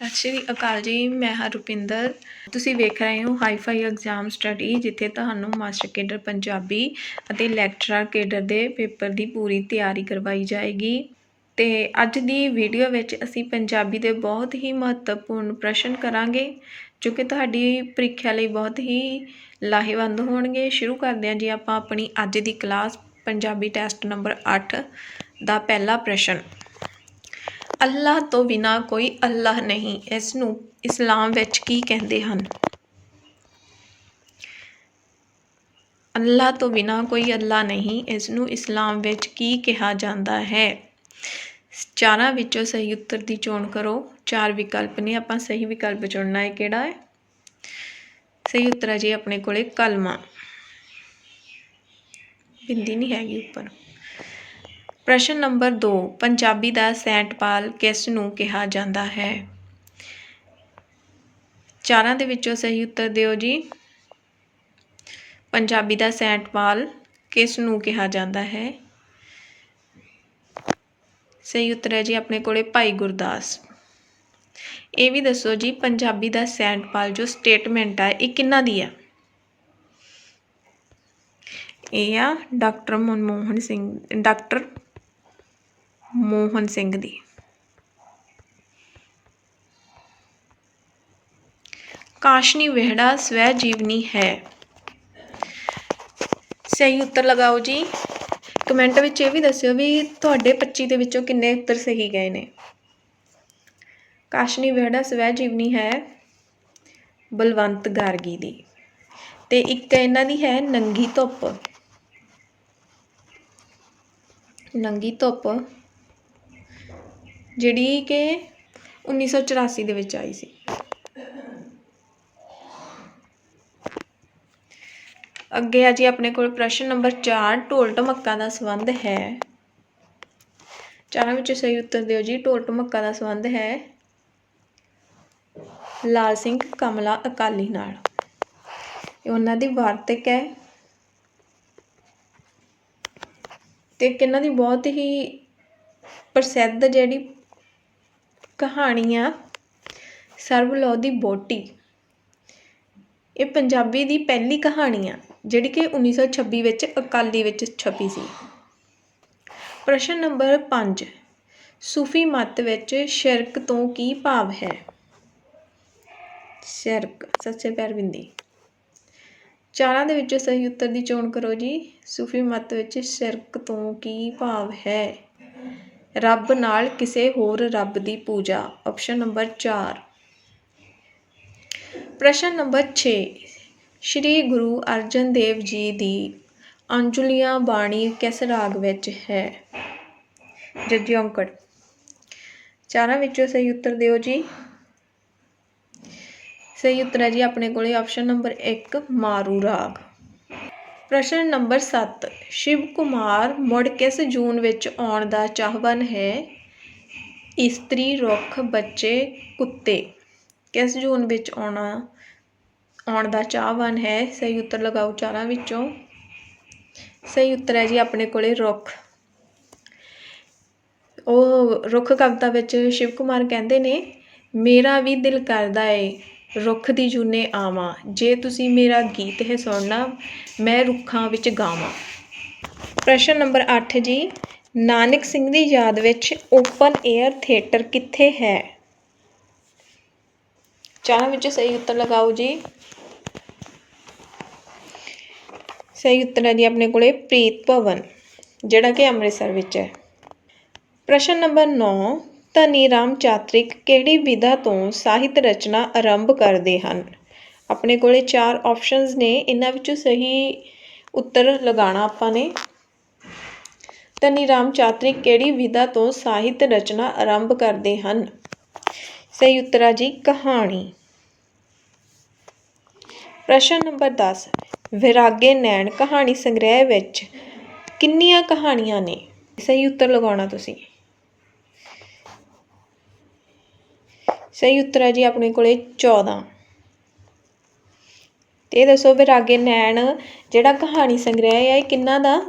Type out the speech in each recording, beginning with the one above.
ਸਤਿ ਸ਼੍ਰੀ ਅਕਾਲ ਜੀ, ਮੈਂ ਹਾਂ ਰੁਪਿੰਦਰ। ਤੁਸੀਂ ਵੇਖ ਰਹੇ ਹੋ ਹਾਈਫਾਈ ਐਗਜ਼ਾਮ ਸਟੱਡੀ ਜਿੱਥੇ ਤੁਹਾਨੂੰ ਮਾਸਟਰ ਕੇਡਰ ਪੰਜਾਬੀ ਅਤੇ ਲੈਕਚਰਰ ਕੇਡਰ ਦੇ ਪੇਪਰ ਦੀ ਪੂਰੀ ਤਿਆਰੀ ਕਰਵਾਈ ਜਾਏਗੀ। ਤੇ ਅੱਜ ਦੀ ਵੀਡੀਓ ਵਿੱਚ ਅਸੀਂ ਪੰਜਾਬੀ ਦੇ ਬਹੁਤ ਹੀ ਮਹੱਤਵਪੂਰਨ ਪ੍ਰਸ਼ਨ ਕਰਾਂਗੇ, ਜੋ ਕਿ ਤੁਹਾਡੀ ਪ੍ਰੀਖਿਆ ਲਈ ਬਹੁਤ ਹੀ ਲਾਹੇਵੰਦ ਹੋਣਗੇ। ਸ਼ੁਰੂ ਕਰਦੇ ਹਾਂ ਜੀ ਆਪਾਂ ਆਪਣੀ ਅੱਜ ਦੀ ਕਲਾਸ ਪੰਜਾਬੀ ਟੈਸਟ ਨੰਬਰ 8 ਦਾ ਪਹਿਲਾ ਪ੍ਰਸ਼ਨ। ਅੱਲਾਹ ਤੋਂ ਬਿਨਾਂ ਕੋਈ ਅੱਲਾਹ ਨਹੀਂ। ਇਸ ਨੂੰ ਇਸਲਾਮ ਵਿੱਚ ਕੀ ਕਹਿੰਦੇ ਹਨ? ਅੱਲਾਹ ਤੋਂ ਬਿਨਾਂ ਕੋਈ ਅੱਲਾਹ ਨਹੀਂ ਇਸ ਨੂੰ ਇਸਲਾਮ ਵਿੱਚ ਕੀ ਕਿਹਾ ਜਾਂਦਾ ਹੈ? ਚਾਰਾਂ ਵਿੱਚੋਂ ਸਹੀ ਉੱਤਰ ਦੀ ਚੋਣ ਕਰੋ। ਚਾਰ ਵਿਕਲਪ ਨੇ, ਆਪਾਂ ਸਹੀ ਵਿਕਲਪ ਚੁਣਨਾ ਹੈ ਕਿਹੜਾ ਹੈ? ਸਹੀ ਉੱਤਰ ਹੈ ਜੀ ਆਪਣੇ ਕੋਲੇ ਕਲਮਾ। ਬਿੰਦੀ ਨਹੀਂ ਹੈਗੀ ਉੱਪਰ। ਪ੍ਰਸ਼ਨ ਨੰਬਰ 2 ਪੰਜਾਬੀ ਦਾ ਸੈਂਟ ਪਾਲ ਕਿਸ ਨੂੰ ਕਿਹਾ ਜਾਂਦਾ ਹੈ? ਚਾਰਾਂ ਦੇ ਵਿੱਚੋਂ ਸਹੀ ਉੱਤਰ ਦਿਓ ਜੀ। ਪੰਜਾਬੀ ਦਾ ਸੈਂਟ ਪਾਲ ਕਿਸ ਨੂੰ ਕਿਹਾ ਜਾਂਦਾ ਹੈ? ਸਹੀ ਉੱਤਰ ਹੈ ਜੀ ਆਪਣੇ ਕੋਲੇ ਭਾਈ ਗੁਰਦਾਸ। ਇਹ ਵੀ ਦੱਸੋ ਜੀ, ਪੰਜਾਬੀ ਦਾ ਸੈਂਟ ਪਾਲ ਜੋ ਸਟੇਟਮੈਂਟ ਹੈ ਇਹ ਕਿੰਨਾ ਦੀ ਆ? ਇਹ ਆ ਡਾਕਟਰ ਮਨਮੋਹਨ ਸਿੰਘ, ਡਾਕਟਰ ਮੋਹਨ ਸਿੰਘ ਦੀ। ਕਾਸ਼ਨੀ ਵਿਹੜਾ ਸਵੈ ਜੀਵਨੀ ਹੈ। ਸਹੀ ਉੱਤਰ ਲਗਾਓ ਜੀ। ਕਮੈਂਟ ਵਿੱਚ ਇਹ ਵੀ ਦੱਸਿਓ ਵੀ ਤੁਹਾਡੇ 25 ਦੇ ਵਿੱਚੋਂ ਕਿੰਨੇ ਉੱਤਰ ਸਹੀ ਗਏ ਨੇ। ਕਾਸ਼ਨੀ ਵਿਹੜਾ ਸਵੈ ਜੀਵਨੀ ਹੈ ਬਲਵੰਤ ਗਾਰਗੀ ਦੀ। ਤੇ ਇੱਕ ਇਹਨਾਂ ਦੀ ਹੈ ਨੰਗੀ ਧੁੱਪ। ਨੰਗੀ ਧੁੱਪ ਜਿਹੜੀ ਕਿ 1984 ਦੇ ਵਿੱਚ ਆਈ ਸੀ। ਅੱਗੇ ਆ ਜੀ ਆਪਣੇ ਕੋਲ ਪ੍ਰਸ਼ਨ ਨੰਬਰ 4 ਢੋਲ ਢਮੱਕਾ ਦਾ ਸੰਬੰਧ ਹੈ। ਚਾਰਾਂ ਵਿੱਚ ਸਹੀ ਉੱਤਰ ਦਿਓ ਜੀ, ਢੋਲ ਢਮੱਕਾ ਦਾ ਸੰਬੰਧ ਹੈ। ਲਾਲ ਸਿੰਘ, ਕਮਲਾ, ਅਕਾਲੀ ਨਾਲ। ਇਹ ਉਹਨਾਂ ਦੀ ਵਾਰਤਕ ਹੈ। ਤੇ ਕਿੰਨਾਂ ਦੀ ਬਹੁਤ ਹੀ ਪ੍ਰਸਿੱਧ ਜਿਹੜੀ ਕਹਾਣੀ ਆ ਸਰਬਲੋ ਦੀ ਬੋਟੀ। ਇਹ ਪੰਜਾਬੀ ਦੀ ਪਹਿਲੀ ਕਹਾਣੀ ਆ ਜਿਹੜੀ ਕਿ 1926 ਵਿੱਚ ਅਕਾਲੀ ਵਿੱਚ ਛਪੀ ਸੀ। ਪ੍ਰਸ਼ਨ ਨੰਬਰ 5 ਸੂਫੀ ਮਤ ਵਿੱਚ ਸ਼ਿਰਕ ਤੋਂ ਕੀ ਭਾਵ ਹੈ? ਸ਼ਿਰਕ ਸੱਚੇ ਪੈਰ ਬਿੰਦੀ। ਚਾਰਾਂ ਦੇ ਵਿੱਚੋਂ ਸਹੀ ਉੱਤਰ ਦੀ ਚੋਣ ਕਰੋ ਜੀ। ਸੂਫੀ ਮਤ ਵਿੱਚ ਸ਼ਿਰਕ ਤੋਂ ਕੀ ਭਾਵ ਹੈ? ਰੱਬ ਨਾਲ ਕਿਸੇ ਹੋਰ ਰੱਬ ਦੀ ਪੂਜਾ। ਆਪਸ਼ਨ ਨੰਬਰ 4 ਪ੍ਰਸ਼ਨ ਨੰਬਰ 6 ਸ਼੍ਰੀ ਗੁਰੂ ਅਰਜਨ ਦੇਵ ਜੀ ਦੀ ਅੰਜੁਲੀਆਂ ਬਾਣੀ ਕਿਸ ਰਾਗ ਵਿੱਚ ਹੈ? ਜੱਜੀ ਔਂਕੜ ਚਾਰਾਂ ਵਿੱਚੋਂ ਸਹੀ ਉੱਤਰ ਦਿਓ ਜੀ। ਸਹੀ ਉੱਤਰ ਹੈ ਜੀ ਆਪਣੇ ਕੋਲੇ ਆਪਸ਼ਨ ਨੰਬਰ 1 ਮਾਰੂ ਰਾਗ। ਪ੍ਰਸ਼ਨ ਨੰਬਰ 7 ਸ਼ਿਵ ਕੁਮਾਰ ਮੁੜ ਕਿਸ ਜੂਨ ਵਿੱਚ ਆਉਣ ਦਾ ਚਾਹਵਾਨ ਹੈ? ਇਸਤਰੀ, ਰੁੱਖ, ਬੱਚੇ, ਕੁੱਤੇ। ਕਿਸ ਜੂਨ ਵਿੱਚ ਆਉਣਾ, ਆਉਣ ਦਾ ਚਾਹਵਾਨ ਹੈ? ਸਹੀ ਉੱਤਰ ਲਗਾਓ ਚਾਰਾਂ ਵਿੱਚੋਂ। ਸਹੀ ਉੱਤਰ ਹੈ ਜੀ ਆਪਣੇ ਕੋਲੇ ਰੁੱਖ। ਉਹ ਰੁੱਖ ਕਵਿਤਾ ਵਿੱਚ ਸ਼ਿਵ ਕੁਮਾਰ ਕਹਿੰਦੇ ਨੇ, ਮੇਰਾ ਵੀ ਦਿਲ ਕਰਦਾ ਏ ਰੁੱਖ ਦੀ ਜੂਨੇ ਆਵਾਂ। ਜੇ ਤੁਸੀਂ ਮੇਰਾ ਗੀਤ ਹੈ ਸੁਣਨਾ, ਮੈਂ ਰੁੱਖਾਂ ਵਿੱਚ ਗਾਵਾਂ। ਪ੍ਰਸ਼ਨ ਨੰਬਰ 8 ਜੀ, ਨਾਨਕ ਸਿੰਘ ਦੀ ਯਾਦ ਵਿੱਚ ਓਪਨ 에ਅਰ ਥੀਏਟਰ ਕਿੱਥੇ ਹੈ? ਚਾਰਾਂ ਵਿੱਚ ਸਹੀ ਉੱਤਰ ਲਗਾਓ ਜੀ। ਸਹੀ ਉੱਤਰ ਹੈ ਜੀ ਆਪਣੇ ਕੋਲੇ, ਪ੍ਰੀਤ ਭਵਨ, ਜਿਹੜਾ ਕਿ ਅੰਮ੍ਰਿਤਸਰ ਵਿੱਚ ਹੈ। ਪ੍ਰਸ਼ਨ ਨੰਬਰ 9 ਧਨੀ ਰਾਮ ਚਾਤ੍ਰਿਕ ਕਿਹੜੀ ਵਿਧਾ ਤੋਂ ਸਾਹਿਤ ਰਚਨਾ ਆਰੰਭ ਕਰਦੇ ਹਨ? ਆਪਣੇ ਕੋਲੇ ਚਾਰ ਆਪਸ਼ਨਸ ਨੇ, ਇਹਨਾਂ ਵਿੱਚੋਂ ਸਹੀ ਉੱਤਰ ਲਗਾਉਣਾ ਆਪਾਂ ਨੇ। ਧਨੀ ਰਾਮ ਚਾਤ੍ਰਿਕ ਕਿਹੜੀ ਵਿਧਾ ਤੋਂ ਸਾਹਿਤ ਰਚਨਾ ਆਰੰਭ ਕਰਦੇ ਹਨ? ਸਹੀ ਉੱਤਰ ਆ ਜੀ, ਕਹਾਣੀ। ਪ੍ਰਸ਼ਨ ਨੰਬਰ 10 ਵਿਰਾਗੇ ਨੈਣ ਕਹਾਣੀ ਸੰਗ੍ਰਹਿ ਵਿੱਚ ਕਿੰਨੀਆਂ ਕਹਾਣੀਆਂ ਨੇ? ਸਹੀ ਉੱਤਰ ਲਗਾਉਣਾ ਤੁਸੀਂ। ਸਹੀ ਉੱਤਰ ਹੈ ਜੀ ਆਪਣੇ ਕੋਲੇ 14 ਤੇ ਇਹ ਦੱਸੋ ਵਿਰਾਗੇ ਨੈਣ, ਜਿਹੜਾ ਕਹਾਣੀ ਸੰਗ੍ਰਹਿ ਹੈ, ਇਹ ਕਿੰਨਾ ਦਾ?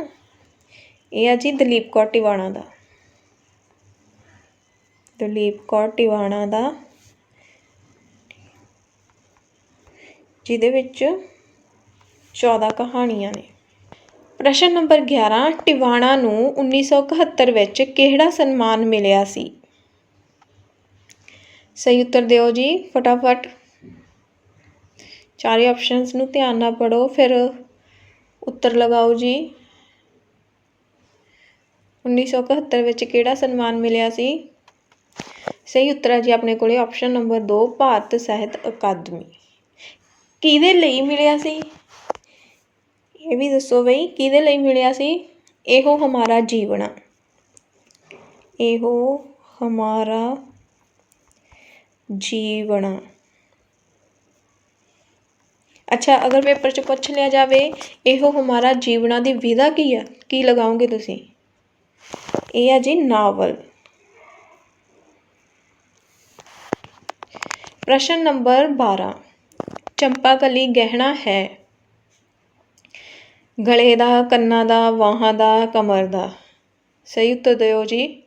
ਇਹ ਆ ਜੀ ਦਲੀਪ ਕੌਰ ਟਿਵਾਣਾ ਦਾ। ਦਲੀਪ ਕੌਰ ਟਿਵਾਣਾ ਦਾ, ਜਿਹਦੇ ਵਿੱਚ 14 ਕਹਾਣੀਆਂ ਨੇ। ਪ੍ਰਸ਼ਨ ਨੰਬਰ 11 ਟਿਵਾਣਾ ਨੂੰ 1971 ਵਿੱਚ ਕਿਹੜਾ ਸਨਮਾਨ ਮਿਲਿਆ ਸੀ? ਸਹੀ ਉੱਤਰ ਦਿਓ ਜੀ, ਫਟਾਫਟ। ਚਾਰੇ ਆਪਸ਼ਨਸ ਨੂੰ ਧਿਆਨ ਨਾਲ ਪੜੋ ਫਿਰ ਉੱਤਰ ਲਗਾਓ ਜੀ। 1971 ਵਿੱਚ ਕਿਹੜਾ ਸਨਮਾਨ ਮਿਲਿਆ ਸੀ? ਸਹੀ ਉੱਤਰ ਹੈ ਜੀ ਆਪਣੇ ਕੋਲੇ ਆਪਸ਼ਨ ਨੰਬਰ 2 ਭਾਰਤ ਸਾਹਿਤ ਅਕਾਦਮੀ। ਕਿਹਦੇ ਲਈ ਮਿਲਿਆ ਸੀ? ਇਹ ਵੀ ਦੱਸੋ ਬਈ, ਕਿਹਦੇ ਲਈ ਮਿਲਿਆ ਸੀ? ਇਹੋ ਹਮਾਰਾ ਜੀਵਣਾ ਇਹੋ ਹਮਾਰਾ ਜੀਵਣਾ। ਅੱਛਾ, ਅਗਰ ਪੇਪਰ 'ਚ ਪੁੱਛ ਲਿਆ ਜਾਵੇ, ਇਹੋ ਹਮਾਰਾ ਜੀਵਣਾ ਦੀ ਵਿਧਾ ਕੀ ਆ ਕੀ ਲਗਾਓਗੇ ਤੁਸੀਂ? ਇਹ ਹੈ ਜੀ ਨਾਵਲ। ਪ੍ਰਸ਼ਨ ਨੰਬਰ 12 ਚੰਪਾਕਲੀ ਗਹਿਣਾ ਹੈ। ਗਲੇ ਦਾ, ਕੰਨਾਂ ਦਾ ਬਾਹਾਂ ਦਾ, ਕਮਰ ਦਾ। ਸਹੀ ਉੱਤਰ ਦਿਓ ਜੀ।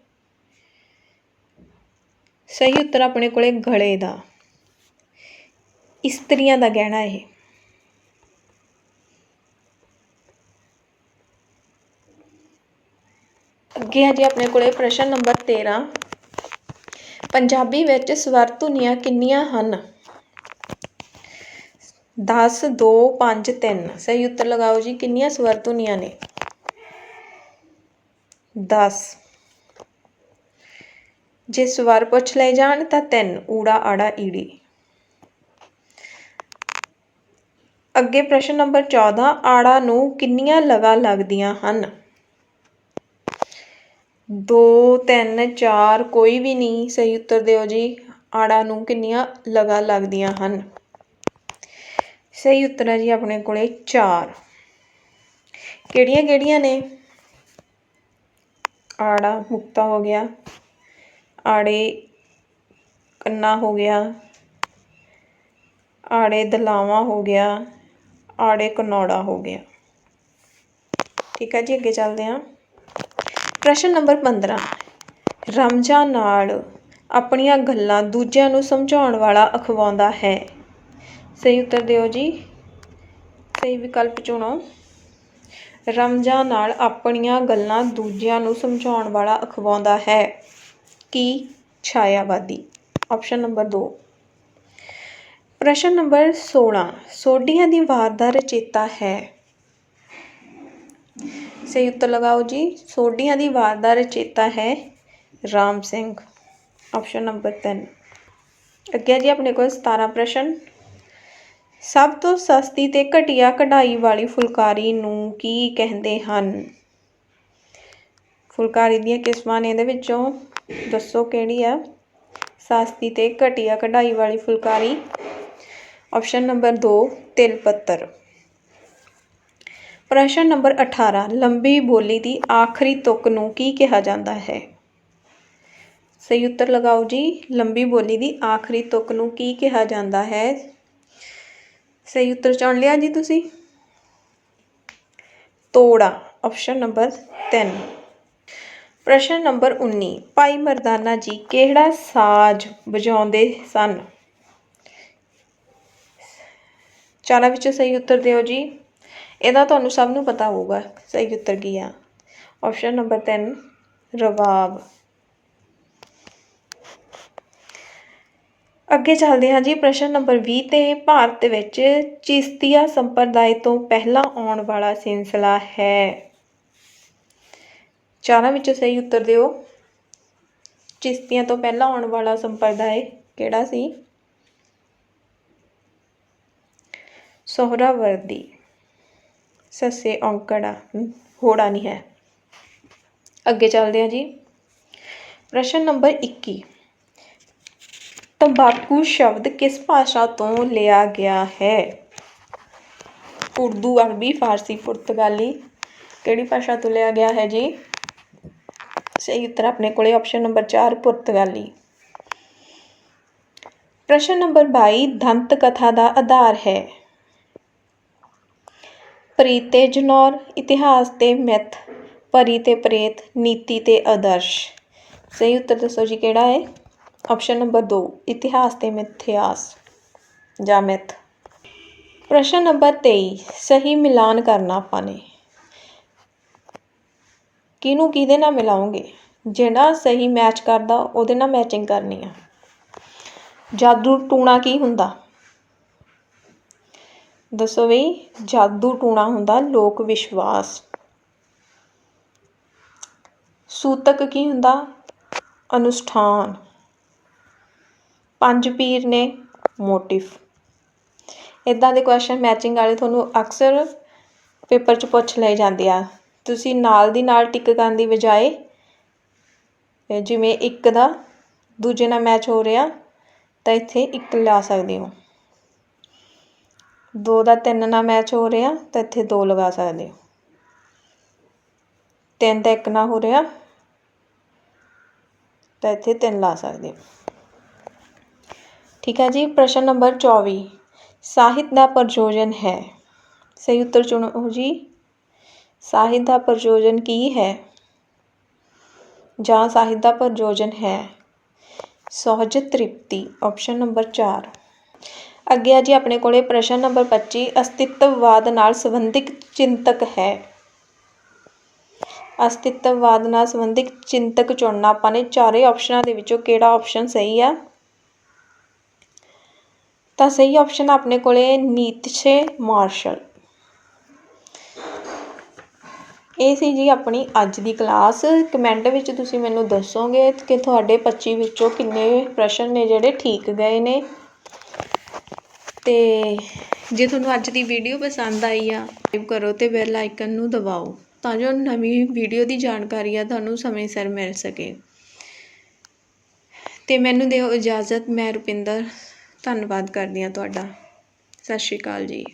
ਸਹੀ ਉੱਤਰ ਆਪਣੇ ਕੋਲੇ ਗਲੇ ਦਾ। ਇਸਤਰੀਆਂ ਦਾ ਗਹਿਣਾ ਇਹ। ਅੱਗੇ ਹੈ ਜੀ ਆਪਣੇ ਕੋਲੇ ਪ੍ਰਸ਼ਨ ਨੰਬਰ 13 ਪੰਜਾਬੀ ਵਿੱਚ ਸਵਰ ਧੁਨੀਆਂ ਕਿੰਨੀਆਂ ਹਨ? 10 2 5 3 ਸਹੀ ਉੱਤਰ ਲਗਾਓ ਜੀ, ਕਿੰਨੀਆਂ ਸਵਰ ਧੁਨੀਆਂ ਨੇ? 10 ਜੇ ਸਵਰ ਪੁੱਛ ਲਏ ਜਾਣ ਤਾਂ ਤਿੰਨ, ਊੜਾ, ਆੜਾ, ਈੜੀ। ਅੱਗੇ ਪ੍ਰਸ਼ਨ ਨੰਬਰ 14 ਆੜਾ ਨੂੰ ਕਿੰਨੀਆਂ ਲਗਾ ਲੱਗਦੀਆਂ ਹਨ? 2 3 4 ਕੋਈ ਵੀ ਨਹੀਂ, ਸਹੀ ਉੱਤਰ ਦਿਓ ਜੀ। ਆੜਾ ਨੂੰ ਕਿੰਨੀਆਂ ਲਗਾ ਲੱਗਦੀਆਂ ਹਨ? ਸਹੀ ਉੱਤਰ ਹੈ ਜੀ ਆਪਣੇ ਕੋਲੇ 4 ਕਿਹੜੀਆਂ ਕਿਹੜੀਆਂ ਨੇ? ਆੜਾ ਮੁਕਤਾ ਹੋ ਗਿਆ। ਆੜੇ ਕੰਨਾ ਹੋ ਗਿਆ, ਆੜੇ ਦਲਾਵਾਂ ਹੋ ਗਿਆ, ਆੜੇ ਕਨੌੜਾ ਹੋ ਗਿਆ। ਠੀਕ ਹੈ ਜੀ, ਅੱਗੇ ਚੱਲਦੇ ਹਾਂ। ਪ੍ਰਸ਼ਨ ਨੰਬਰ 15 ਰਮਜ਼ਾ ਨਾਲ ਆਪਣੀਆਂ ਗੱਲਾਂ ਦੂਜਿਆਂ ਨੂੰ ਸਮਝਾਉਣ ਵਾਲਾ ਅਖਵਾਉਂਦਾ ਹੈ। ਸਹੀ ਉੱਤਰ ਦਿਓ ਜੀ। ਸਹੀ ਵਿਕਲਪ ਚੁਣੋ। ਰਮਜ਼ਾ ਨਾਲ ਆਪਣੀਆਂ ਗੱਲਾਂ ਦੂਜਿਆਂ ਨੂੰ ਸਮਝਾਉਣ ਵਾਲਾ ਅਖਵਾਉਂਦਾ ਹੈ। ਕੀ ਛਾਇਆਵਾਦੀ? ਆਪਸ਼ਨ ਨੰਬਰ 2 ਪ੍ਰਸ਼ਨ ਨੰਬਰ 16 ਸੋਢੀਆਂ ਦੀ ਵਾਰ ਦਾ ਰਚੇਤਾ ਹੈ। ਸਹੀ ਉੱਤਰ ਲਗਾਓ ਜੀ। ਸੋਢੀਆਂ ਦੀ ਵਾਰ ਦਾ ਰਚੇਤਾ ਹੈ ਰਾਮ ਸਿੰਘ। ਆਪਸ਼ਨ ਨੰਬਰ 3 ਅੱਗੇ ਜੀ ਆਪਣੇ ਕੋਲ 17 ਪ੍ਰਸ਼ਨ। ਸਭ ਤੋਂ ਸਸਤੀ ਤੇ ਘਟੀਆ ਕਢਾਈ ਵਾਲੀ ਫੁਲਕਾਰੀ ਨੂੰ ਕੀ ਕਹਿੰਦੇ ਹਨ? ਫੁਲਕਾਰੀ ਦੀਆਂ ਕਿਸਮਾਂ ਨੇ ਇਹਦੇ ਵਿੱਚੋਂ ਦੱਸੋ ਕਿਹੜੀ ਹੈ ਸਾਸਤੀ ਤੇ ਘਟੀਆ ਕਢਾਈ ਵਾਲੀ ਫੁਲਕਾਰੀ। ਆਪਸ਼ਨ ਨੰਬਰ 2 ਤਿਲ ਪੱਤਰ। ਪ੍ਰਸ਼ਨ ਨੰਬਰ 18 ਲੰਬੀ ਬੋਲੀ ਦੀ ਆਖਰੀ ਤੁਕ ਨੂੰ ਕੀ ਕਿਹਾ ਜਾਂਦਾ ਹੈ? ਸਹੀ ਉੱਤਰ ਲਗਾਓ ਜੀ। ਲੰਬੀ ਬੋਲੀ ਦੀ ਆਖਰੀ ਤੁਕ ਨੂੰ ਕੀ ਕਿਹਾ ਜਾਂਦਾ ਹੈ? ਸਹੀ ਉੱਤਰ ਚੁਣ ਲਿਆ ਜੀ ਤੁਸੀਂ? ਤੋੜਾ ਆਪਸ਼ਨ ਨੰਬਰ 3 ਪ੍ਰਸ਼ਨ ਨੰਬਰ 19 ਭਾਈ ਮਰਦਾਨਾ ਜੀ ਕਿਹੜਾ ਸਾਜ਼ ਵਜਾਉਂਦੇ ਸਨ? ਚਾਰਾਂ ਵਿੱਚੋਂ ਸਹੀ ਉੱਤਰ ਦਿਓ ਜੀ। ਇਹਦਾ ਤੁਹਾਨੂੰ ਸਭ ਨੂੰ ਪਤਾ ਹੋਊਗਾ ਸਹੀ ਉੱਤਰ ਕੀ ਆ। ਆਪਸ਼ਨ ਨੰਬਰ 3 ਰਵਾਬ। ਅੱਗੇ ਚੱਲਦੇ ਹਾਂ ਜੀ, ਪ੍ਰਸ਼ਨ ਨੰਬਰ 20 ਤੇ ਭਾਰਤ ਵਿੱਚ ਚਿਸ਼ਤੀਆ ਸੰਪਰਦਾਇ ਤੋਂ ਪਹਿਲਾਂ ਆਉਣ ਵਾਲਾ ਸਿਲਸਿਲਾ ਹੈ। ਚਾਰਾਂ ਵਿੱਚੋਂ ਸਹੀ ਉੱਤਰ ਦਿਓ। ਚਿਸ਼ਤੀਆਂ ਤੋਂ ਪਹਿਲਾਂ ਆਉਣ ਵਾਲਾ ਸੰਪਰਦਾਇ ਕਿਹੜਾ ਸੀ? ਸੋਹਰਾਵਰਦੀ। ਸੱਸੇ ਔਂਕੜਾ। ਹੋੜਾ ਨਹੀਂ ਹੈ। ਅੱਗੇ ਚੱਲਦੇ ਹਾਂ ਜੀ। ਪ੍ਰਸ਼ਨ ਨੰਬਰ 21 ਤੰਬਾਕੂ ਸ਼ਬਦ ਕਿਸ ਭਾਸ਼ਾ ਤੋਂ ਲਿਆ ਗਿਆ ਹੈ? ਉਰਦੂ, ਅਰਬੀ, ਫਾਰਸੀ, ਪੁਰਤਗਾਲੀ ਕਿਹੜੀ ਭਾਸ਼ਾ ਤੋਂ ਲਿਆ ਗਿਆ ਹੈ ਜੀ? ਸਹੀ ਉੱਤਰ ਆਪਣੇ ਕੋਲੇ ਆਪਸ਼ਨ ਨੰਬਰ 4 ਪੁਰਤਗਾਲੀ। ਪ੍ਰਸ਼ਨ ਨੰਬਰ 22 ਦੰਤ ਕਥਾ ਦਾ ਆਧਾਰ ਹੈ। ਪ੍ਰੀਤ ਤੇ ਜਨੌਰ, ਇਤਿਹਾਸ ਤੇ ਮਿੱਥ, ਪਰੀ ਤੇ ਪ੍ਰੇਤ, ਨੀਤੀ ਤੇ ਆਦਰਸ਼। ਸਹੀ ਉੱਤਰ ਦੱਸੋ ਜੀ ਕਿਹੜਾ ਹੈ? ਆਪਸ਼ਨ ਨੰਬਰ 2 ਇਤਿਹਾਸ ਤੇ ਮਿਥਿਆਸ ਜਾਂ ਮਿੱਥ। ਪ੍ਰਸ਼ਨ ਨੰਬਰ 23 ਸਹੀ ਮਿਲਾਨ ਕਰਨਾ ਆਪਾਂ ਨੇ। ਕਿਹਨੂੰ ਕਿਹਦੇ ਨਾਲ ਮਿਲਾਉਂਗੇ? ਜਿਹੜਾ ਸਹੀ ਮੈਚ ਕਰਦਾ, ਉਹਦੇ ਨਾਲ ਮੈਚਿੰਗ ਕਰਨੀ ਆ। ਜਾਦੂ ਟੂਣਾ ਕੀ ਹੁੰਦਾ? ਦੱਸੋ ਬਈ, ਜਾਦੂ ਟੂਣਾ ਹੁੰਦਾ ਲੋਕ ਵਿਸ਼ਵਾਸ। ਸੂਤਕ ਕੀ ਹੁੰਦਾ? ਅਨੁਸ਼ਠਾਨ। ਪੰਜ ਪੀਰ ਨੇ ਮੋਟਿਵ ਇਦਾਂ ਦੇ ਕੁਐਸਚਨ ਮੈਚਿੰਗ ਵਾਲੇ ਤੁਹਾਨੂੰ ਅਕਸਰ ਪੇਪਰ 'ਚ ਪੁੱਛ ਲਏ ਜਾਂਦੇ ਆ। ਤੁਸੀਂ ਨਾਲ ਦੀ ਨਾਲ ਟਿਕ ਕਰਨ ਦੀ ਬਜਾਏ ਜਿਵੇਂ ਇੱਕ ਦਾ, ਦੂਜੇ ਨਾਲ ਮੈਚ ਹੋ ਰਿਹਾ, ਤਾਂ ਇੱਥੇ ਇੱਕ ਲਾ ਸਕਦੇ ਹੋ। ਦੋ ਦਾ ਤਿੰਨ ਨਾਲ ਮੈਚ ਹੋ ਰਿਹਾ, ਤਾਂ ਇੱਥੇ ਦੋ ਲਗਾ ਸਕਦੇ ਹੋ। ਤਿੰਨ ਦਾ ਇੱਕ ਨਾਲ ਹੋ ਰਿਹਾ, ਤਾਂ ਇੱਥੇ ਤਿੰਨ ਲਾ ਸਕਦੇ ਹੋ। ਠੀਕ ਹੈ ਜੀ, ਪ੍ਰਸ਼ਨ ਨੰਬਰ 24 ਸਾਹਿਤ ਦਾ ਪ੍ਰਯੋਜਨ ਹੈ। ਸਹੀ ਉੱਤਰ ਚੁਣੋ ਜੀ। ਸਾਹਿਤ ਦਾ ਪ੍ਰਯੋਜਨ ਕੀ ਹੈ? ਜਾਂ ਸਾਹਿਤ ਦਾ ਪ੍ਰਯੋਜਨ ਹੈ? ਸਹਿਜ ਤ੍ਰਿਪਤੀ ਆਪਸ਼ਨ ਨੰਬਰ ਚਾਰ। ਅੱਗੇ ਆ ਜੀ, ਆਪਣੇ ਕੋਲੇ ਪ੍ਰਸ਼ਨ ਨੰਬਰ 25 ਅਸਤਿਤਵਵਾਦ ਨਾਲ ਸੰਬੰਧਿਤ ਚਿੰਤਕ ਹੈ। ਅਸਤਿਤਵਵਾਦ ਨਾਲ ਸੰਬੰਧਿਤ ਚਿੰਤਕ ਚੁਣਨਾ, ਆਪਾਂ ਨੇ ਚਾਰੇ ਆਪਸ਼ਨਾਂ ਦੇ ਵਿੱਚੋਂ ਕਿਹੜਾ ਆਪਸ਼ਨ ਸਹੀ ਆ? ਤਾਂ ਸਹੀ ਆਪਸ਼ਨ ਆਪਣੇ ਕੋਲੇ ਨੀਤਸ਼ੇ ਮਾਰਸ਼ਲ। ਇਹ ਸੀ ਜੀ ਆਪਣੀ ਅੱਜ ਦੀ ਕਲਾਸ। ਕਮੈਂਟ ਵਿੱਚ ਤੁਸੀਂ ਮੈਨੂੰ ਦੱਸੋਗੇ ਕਿ ਤੁਹਾਡੇ 25 ਵਿੱਚੋਂ ਕਿੰਨੇ ਪ੍ਰਸ਼ਨ ਨੇ ਜਿਹੜੇ ਠੀਕ ਗਏ ਨੇ। ਤੇ ਜੇ ਤੁਹਾਨੂੰ ਅੱਜ ਦੀ ਵੀਡੀਓ ਪਸੰਦ ਆਈ ਆ ਸਬਸਕ੍ਰਾਈਬ ਕਰੋ ਤੇ ਬੈਲ ਆਈਕਨ ਨੂੰ ਦਬਾਓ ਤਾਂ ਜੋ ਨਵੀਂ ਵੀਡੀਓ ਦੀ ਜਾਣਕਾਰੀ ਆ ਤੁਹਾਨੂੰ ਸਮੇਂ ਸਿਰ ਮਿਲ ਸਕੇ। ਤੇ ਮੈਨੂੰ ਦਿਓ ਇਜਾਜ਼ਤ, ਮੈਂ ਰੁਪਿੰਦਰ। ਧੰਨਵਾਦ ਕਰਦੀ ਹਾਂ ਤੁਹਾਡਾ। ਸਤਿ ਸ਼੍ਰੀ ਅਕਾਲ ਜੀ।